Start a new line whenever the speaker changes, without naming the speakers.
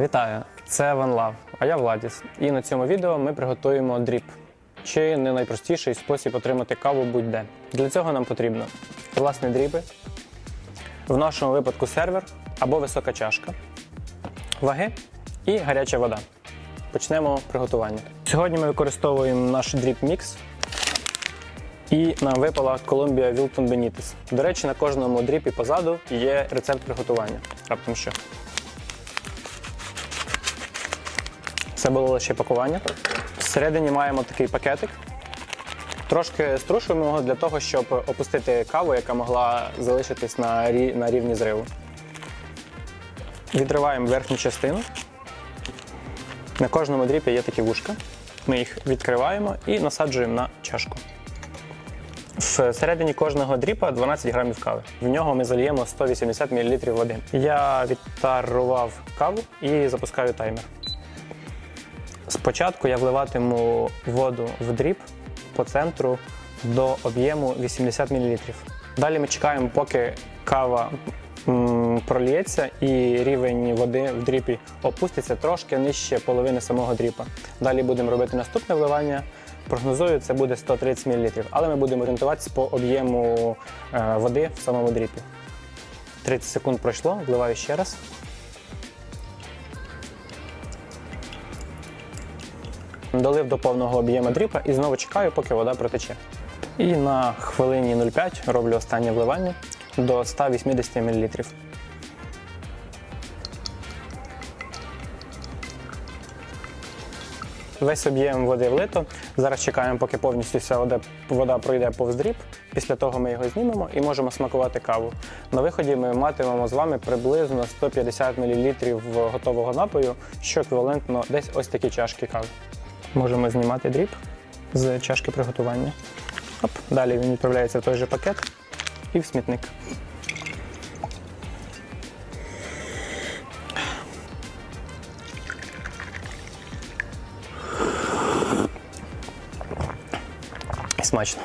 Вітаю! Це Ван Лав, а я Владіс. І на цьому відео ми приготуємо дріп. Чи не найпростіший спосіб отримати каву будь-де. Для цього нам потрібно власне дріпи, в нашому випадку сервер або висока чашка, ваги і гаряча вода. Почнемо приготування. Сьогодні ми використовуємо наш дріп мікс. І нам випала Columbia Wilton Benitez. До речі, на кожному дріпі позаду є рецепт приготування. Раптом що. Це було лише пакування. Всередині маємо такий пакетик. Трошки струшуємо його для того, щоб опустити каву, яка могла залишитись на, на рівні зриву. Відриваємо верхню частину. На кожному дріпі є такі вушка. Ми їх відкриваємо і насаджуємо на чашку. Всередині кожного дріпа 12 грамів кави. В нього ми зальємо 180 мл води. Я відтарував каву і запускаю таймер. Спочатку я вливатиму воду в дріп по центру до об'єму 80 мл. Далі ми чекаємо, поки кава м, проліється і рівень води в дріпі опуститься трошки нижче половини самого дріпа. Далі будемо робити наступне вливання. Прогнозую, це буде 130 мл, але ми будемо орієнтуватися по об'єму е, води в самому дріпі. 30 секунд пройшло, вливаю ще раз. Долив до повного об'єму дріпа і знову чекаю, поки вода протече. І на хвилині 0,5 роблю останнє вливання до 180 мл. Весь об'єм води влито. Зараз чекаємо, поки повністю вся вода, вода пройде повз дріб. Після того ми його знімемо і можемо смакувати каву. На виході ми матимемо з вами приблизно 150 мл готового напою, що еквівалентно десь ось такі чашки кави. Можемо знімати дріб з чашки приготування. Оп. Далі він відправляється в той же пакет і в смітник. Смачно.